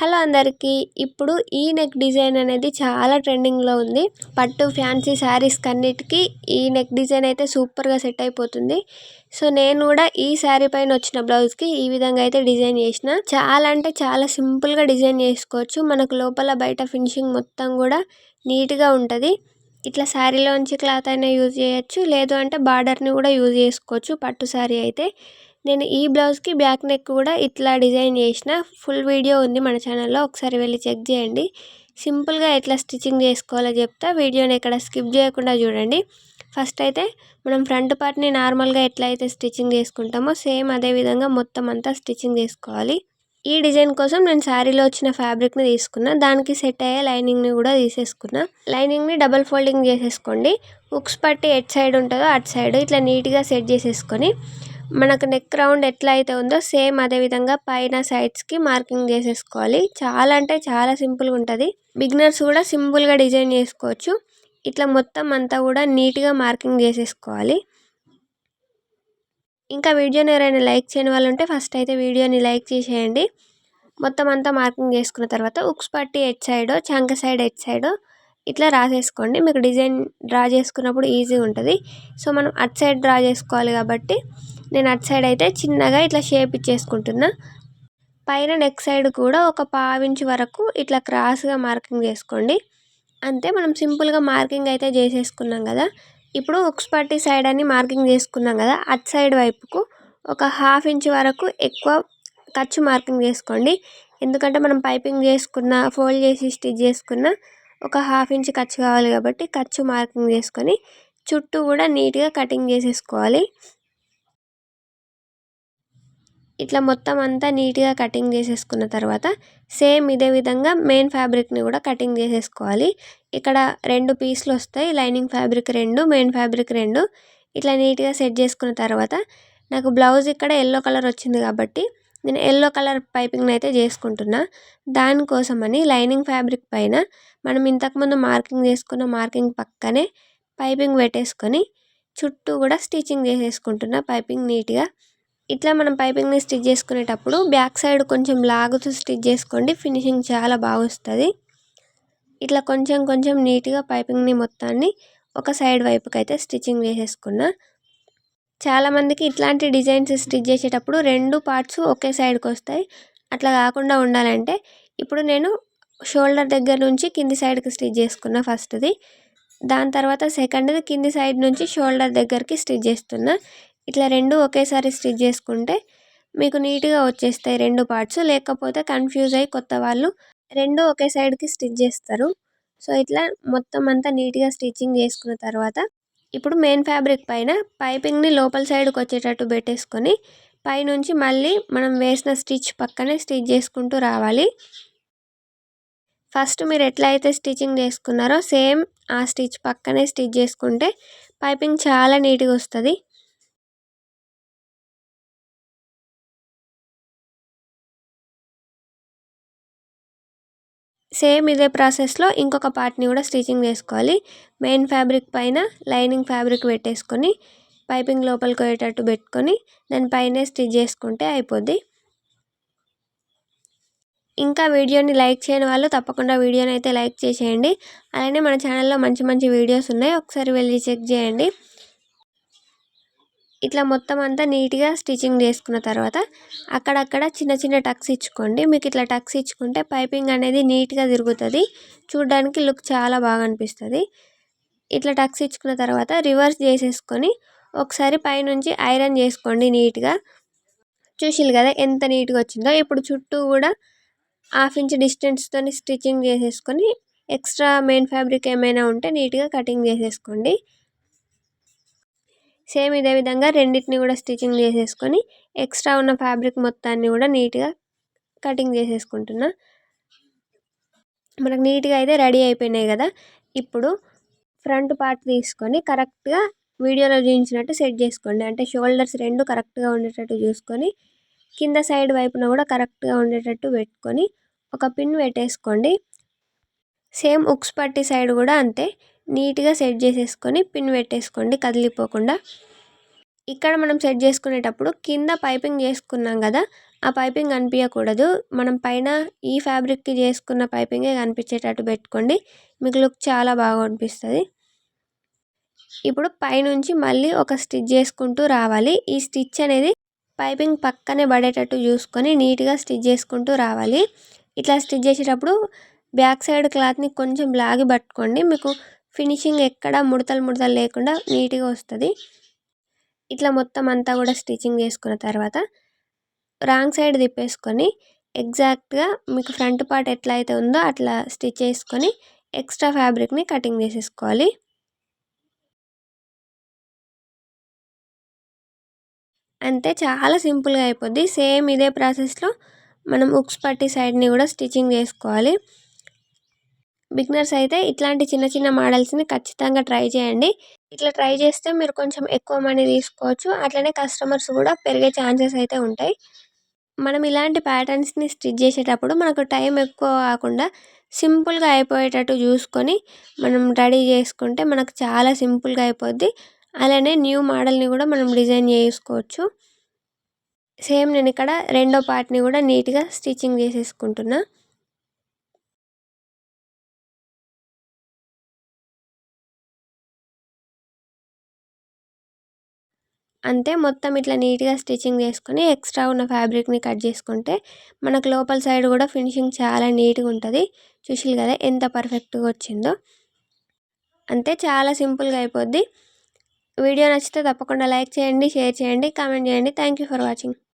Hello అందరికీ. ఇప్పుడు ఈ నెక్ డిజైన్ అనేది చాలా ట్రెండింగ్లో ఉంది. పట్టు ఫ్యాన్సీ శారీస్ కన్నిటికీ ఈ నెక్ డిజైన్ అయితే సూపర్గా సెట్ అయిపోతుంది. సో నేను కూడా ఈ శారీ పైన వచ్చిన బ్లౌజ్కి ఈ విధంగా అయితే డిజైన్ చేసిన. చాలా అంటే చాలా సింపుల్గా డిజైన్ చేసుకోవచ్చు. మనకు లోపల బయట ఫినిషింగ్ మొత్తం కూడా నీట్గా ఉంటుంది. ఇట్లా శారీలోంచి క్లాత్ అయినా యూజ్ చేయొచ్చు. లేదు అంటే బార్డర్ని కూడా యూజ్ చేసుకోవచ్చు పట్టు శారీ అయితే. నేను ఈ బ్లౌజ్కి బ్యాక్ నెక్ కూడా ఇట్లా డిజైన్ చేసిన. ఫుల్ వీడియో ఉంది మన ఛానల్లో. ఒకసారి వెళ్ళి చెక్ చేయండి. సింపుల్గా ఎట్లా స్టిచ్చింగ్ చేసుకోవాలో చెప్తా. వీడియోని ఎక్కడ స్కిప్ చేయకుండా చూడండి. ఫస్ట్ అయితే మనం ఫ్రంట్ పార్ట్ని నార్మల్గా ఎట్లా అయితే స్టిచ్చింగ్ చేసుకుంటామో సేమ్ అదే విధంగా మొత్తం అంతా స్టిచ్చింగ్ చేసుకోవాలి. ఈ డిజైన్ కోసం నేను శారీలో వచ్చిన ఫ్యాబ్రిక్ని తీసుకున్నా. దానికి సెట్ అయ్యే లైనింగ్ని కూడా తీసేసుకున్నా. లైనింగ్ని డబల్ ఫోల్డింగ్ చేసేసుకోండి. హుక్స్ పట్టి ఎట్ సైడ్ ఉంటుందో అటు సైడ్ ఇట్లా నీట్గా సెట్ చేసేసుకొని మనకు నెక్ రౌండ్ ఎట్లా అయితే ఉందో సేమ్ అదే విధంగా పైన సైడ్స్కి మార్కింగ్ చేసేసుకోవాలి. చాలా అంటే చాలా సింపుల్గా ఉంటుంది. బిగినర్స్ కూడా సింపుల్గా డిజైన్ చేసుకోవచ్చు. ఇట్లా మొత్తం అంతా కూడా నీట్గా మార్కింగ్ చేసేసుకోవాలి. ఇంకా వీడియోని ఎవరైనా లైక్ చేయని వాళ్ళు ఉంటే ఫస్ట్ అయితే వీడియోని లైక్ చేసేయండి. మొత్తం అంతా మార్కింగ్ చేసుకున్న తర్వాత ఉక్స్ పట్టి ఎట్ సైడ్ చంక సైడ్ ఎట్ సైడ్ ఇట్లా రాసేసుకోండి. మీకు డిజైన్ డ్రా చేసుకున్నప్పుడు ఈజీగా ఉంటుంది. సో మనం అట్ సైడ్ డ్రా చేసుకోవాలి కాబట్టి నేను అటు సైడ్ అయితే చిన్నగా ఇట్లా షేప్ ఇచ్చేసుకుంటున్నా. పైన నెక్ సైడ్ కూడా ఒక పావించి వరకు ఇట్లా క్రాస్గా మార్కింగ్ చేసుకోండి. అంతే మనం సింపుల్గా మార్కింగ్ అయితే చేసేసుకున్నాం కదా. ఇప్పుడు ఉక్స్ పట్టి సైడ్ అని మార్కింగ్ చేసుకున్నాం కదా. అట్ సైడ్ వైపుకు ఒక హాఫ్ ఇంచ్ వరకు ఎక్కువ ఖర్చు మార్కింగ్ చేసుకోండి. ఎందుకంటే మనం పైపింగ్ చేసుకున్న ఫోల్డ్ చేసి స్టిచ్ చేసుకున్న ఒక హాఫ్ ఇంచ్ ఖర్చు కావాలి కాబట్టి ఖర్చు మార్కింగ్ చేసుకొని చుట్టూ కూడా నీట్గా కటింగ్ చేసేసుకోవాలి. ఇట్లా మొత్తం అంతా నీట్గా కటింగ్ చేసేసుకున్న తర్వాత సేమ్ ఇదే విధంగా మెయిన్ ఫ్యాబ్రిక్ని కూడా కటింగ్ చేసేసుకోవాలి. ఇక్కడ రెండు పీసులు వస్తాయి లైనింగ్ ఫ్యాబ్రిక్ రెండు మెయిన్ ఫ్యాబ్రిక్ రెండు. ఇట్లా నీట్గా సెట్ చేసుకున్న తర్వాత నాకు బ్లౌజ్ ఇక్కడ ఎల్లో కలర్ వచ్చింది కాబట్టి నేను ఎల్లో కలర్ పైపింగ్ని అయితే చేసుకుంటున్నా. దానికోసమని లైనింగ్ ఫ్యాబ్రిక్ పైన మనం ఇంతకుముందు మార్కింగ్ చేసుకున్న మార్కింగ్ పక్కనే పైపింగ్ పెట్టేసుకొని చుట్టూ కూడా స్టిచ్చింగ్ చేసేసుకుంటున్నా పైపింగ్ నీట్గా. ఇట్లా మనం పైపింగ్ని స్టిచ్ చేసుకునేటప్పుడు బ్యాక్ సైడ్ కొంచెం లాగుతూ స్టిచ్ చేసుకోండి. ఫినిషింగ్ చాలా బాగా వస్తుంది ఇట్లా కొంచెం కొంచెం నీట్గా పైపింగ్ని మొత్తాన్ని ఒక సైడ్ వైపుకి అయితే స్టిచ్చింగ్ వేసేసుకున్నా చాలామందికి ఇట్లాంటి డిజైన్స్ స్టిచ్ చేసేటప్పుడు రెండు పార్ట్స్ ఒకే సైడ్కి వస్తాయి అట్లా కాకుండా ఉండాలంటే ఇప్పుడు నేను షోల్డర్ దగ్గర నుంచి కింది సైడ్కి స్టిచ్ చేసుకున్నా ఫస్ట్ది. దాని తర్వాత సెకండ్ది కింది సైడ్ నుంచి షోల్డర్ దగ్గరికి స్టిచ్ చేస్తున్నా. ఇట్లా రెండు ఒకేసారి స్టిచ్ చేసుకుంటే మీకు నీట్గా వచ్చేస్తాయి రెండు పార్ట్స్. లేకపోతే కన్ఫ్యూజ్ అయ్యి కొత్త వాళ్ళు రెండు ఒకే సైడ్కి స్టిచ్ చేస్తారు. సో ఇట్లా మొత్తం అంతా నీట్గా స్టిచ్చింగ్ చేసుకున్న తర్వాత ఇప్పుడు మెయిన్ ఫ్యాబ్రిక్ పైన పైపింగ్ని లోపల సైడ్కి వచ్చేటట్టు పెట్టేసుకొని పైనుంచి మళ్ళీ మనం వేసిన స్టిచ్ పక్కనే స్టిచ్ చేసుకుంటూ రావాలి. ఫస్ట్ మీరు ఎట్లా అయితే స్టిచ్చింగ్ చేసుకున్నారో సేమ్ ఆ స్టిచ్ పక్కనే స్టిచ్ చేసుకుంటే పైపింగ్ చాలా నీట్గా వస్తుంది. సేమ్ ఇదే ప్రాసెస్లో ఇంకొక పార్ట్ని కూడా స్టిచ్చింగ్ చేసుకోవాలి. మెయిన్ ఫ్యాబ్రిక్ పైన లైనింగ్ ఫ్యాబ్రిక్ పెట్టేసుకొని పైపింగ్ లోపలికి పోయేటట్టు పెట్టుకొని దానిపైనే స్టిచ్ చేసుకుంటే అయిపోద్ది. ఇంకా వీడియోని లైక్ చేయని వాళ్ళు తప్పకుండా వీడియోని అయితే లైక్ చేసేయండి. అలానే మన ఛానల్లో మంచి మంచి వీడియోస్ ఉన్నాయి. ఒకసారి వెళ్ళి చెక్ చేయండి. ఇట్లా మొత్తం అంతా నీట్గా స్టిచ్చింగ్ చేసుకున్న తర్వాత అక్కడక్కడ చిన్న చిన్న టక్స్ ఇచ్చుకోండి. మీకు ఇట్లా టక్స్ ఇచ్చుకుంటే పైపింగ్ అనేది నీట్గా తిరుగుతుంది. చూడడానికి లుక్ చాలా బాగా అనిపిస్తుంది. ఇట్లా టక్స్ ఇచ్చుకున్న తర్వాత రివర్స్ చేసేసుకొని ఒకసారి పైనుంచి ఐరన్ చేసుకోండి నీట్గా. చూసిలు కదా ఎంత నీట్గా వచ్చిందో. ఇప్పుడు చుట్టూ కూడా హాఫ్ ఇంచ్ డిస్టెన్స్తో స్టిచ్చింగ్ చేసేసుకొని ఎక్స్ట్రా మెయిన్ ఫ్యాబ్రిక్ ఏమైనా ఉంటే నీట్గా కటింగ్ చేసేసుకోండి. సేమ్ ఇదే విధంగా రెండింటిని కూడా స్టిచ్చింగ్ చేసేసుకొని ఎక్స్ట్రా ఉన్న ఫ్యాబ్రిక్ మొత్తాన్ని కూడా నీట్గా కటింగ్ చేసేసుకుంటున్నా. మనకు నీట్గా అయితే రెడీ అయిపోయినాయి కదా. ఇప్పుడు ఫ్రంట్ పార్ట్ తీసుకొని కరెక్ట్గా వీడియోలో చూపించినట్టు సెట్ చేసుకోండి. అంటే షోల్డర్స్ రెండు కరెక్ట్గా ఉండేటట్టు చూసుకొని కింద సైడ్ వైపున కూడా కరెక్ట్గా ఉండేటట్టు పెట్టుకొని ఒక పిన్ పెట్టేసుకోండి. సేమ్ ఉక్స్ పట్టి సైడ్ కూడా అంతే. నీట్గా సెట్ చేసేసుకొని పిన్ పెట్టేసుకోండి కదిలిపోకుండా. ఇక్కడ మనం సెట్ చేసుకునేటప్పుడు కింద పైపింగ్ చేసుకున్నాం కదా ఆ పైపింగ్ కనిపించకూడదు మనం పైన ఈ ఫ్యాబ్రిక్కి చేసుకున్న పైపింగే కనిపించేటట్టు పెట్టుకోండి మీకు లుక్ చాలా బాగా అనిపిస్తుంది. ఇప్పుడు పైనుంచి మళ్ళీ ఒక స్టిచ్ చేసుకుంటూ రావాలి. ఈ స్టిచ్ అనేది పైపింగ్ పక్కనే పడేటట్టు చూసుకొని నీట్గా స్టిచ్ చేసుకుంటూ రావాలి. ఇట్లా స్టిచ్ చేసేటప్పుడు బ్యాక్ సైడ్ క్లాత్ని కొంచెం లాగి పట్టుకోండి మీకు ఫినిషింగ్ ఎక్కడ ముడతలు ముడతలు లేకుండా నీట్గా వస్తుంది. ఇట్లా మొత్తం అంతా కూడా స్టిచ్చింగ్ చేసుకున్న తర్వాత రాంగ్ సైడ్ తిప్పేసుకొని ఎగ్జాక్ట్గా మీకు ఫ్రంట్ పార్ట్ ఎట్లా అయితే ఉందో అట్లా స్టిచ్ చేసుకొని ఎక్స్ట్రా ఫ్యాబ్రిక్ని కటింగ్ చేసేసుకోవాలి. అంతే చాలా సింపుల్గా అయిపోద్ది. సేమ్ ఇదే ప్రాసెస్లో మనం ఉక్స్ పట్టి సైడ్ని కూడా స్టిచ్చింగ్ చేసుకోవాలి. బిగినర్స్ అయితే ఇట్లాంటి చిన్న చిన్న మోడల్స్ని ఖచ్చితంగా ట్రై చేయండి. ఇట్లా ట్రై చేస్తే మీరు కొంచెం ఎక్కువ మనీ తీసుకోవచ్చు. అట్లనే కస్టమర్స్ కూడా పెరిగే ఛాన్సెస్ అయితే ఉంటాయి. మనం ఇలాంటి ప్యాటర్న్స్ని స్టిచ్ చేసేటప్పుడు మనకు టైం ఎక్కువ కాకుండా సింపుల్గా అయిపోయేటట్టు చూసుకొని మనం రెడీ చేసుకుంటే మనకు చాలా సింపుల్గా అయిపోద్ది. అలానే న్యూ మోడల్ని కూడా మనం డిజైన్ చేసుకోవచ్చు. సేమ్ నేను ఇక్కడ రెండో పార్ట్ని కూడా నీట్గా స్టిచ్చింగ్ చేసేసుకుంటున్నా. అంతే మొత్తం ఇట్లా నీట్గా స్టిచ్చింగ్ చేసుకొని ఎక్స్ట్రా ఉన్న ఫ్యాబ్రిక్ని కట్ చేసుకుంటే మనకు లోపల సైడ్ కూడా ఫినిషింగ్ చాలా నీట్గా ఉంటుంది. చూసిరు కదా ఎంత పర్ఫెక్ట్గా వచ్చిందో. అంతే చాలా సింపుల్గా అయిపోద్ది. వీడియో నచ్చితే తప్పకుండా లైక్ చేయండి షేర్ చేయండి కామెంట్ చేయండి. Thank for watching.